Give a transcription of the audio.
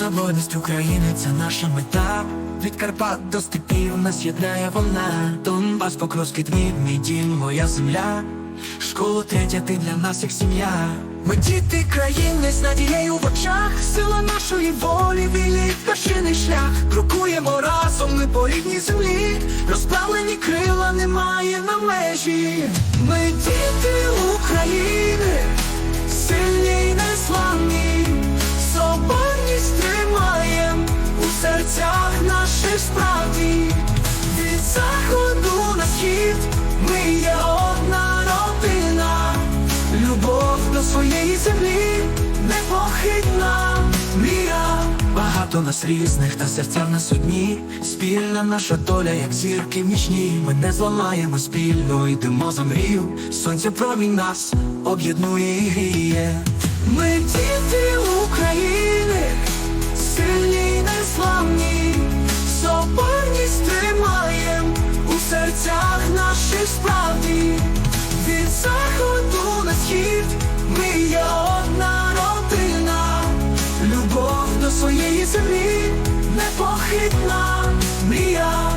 Незалежність України це наша мета. Від Карпат до степів нас єднає вона. Донбас, Покровський твій, мій дім, моя земля. Школа третя, ти для нас як сім'я. Ми діти країни з надією в очах. Сила нашої волі, вільний вершинний шлях. Крокуємо разом, ми по рідній землі. Розправлені крила немає на межі. Ми діти України, землі непохитна мрія. Багато нас різних та серця в нас одні. Спільна наша доля, як зірки в нічні. Ми не зламаємо спільно, йдемо за мрію. Сонце промінь нас об'єднує і гріє. Ми діти України, сильні й незламні, соборність тримаєм у серцях наших справді. своєї землі непохитна мрія.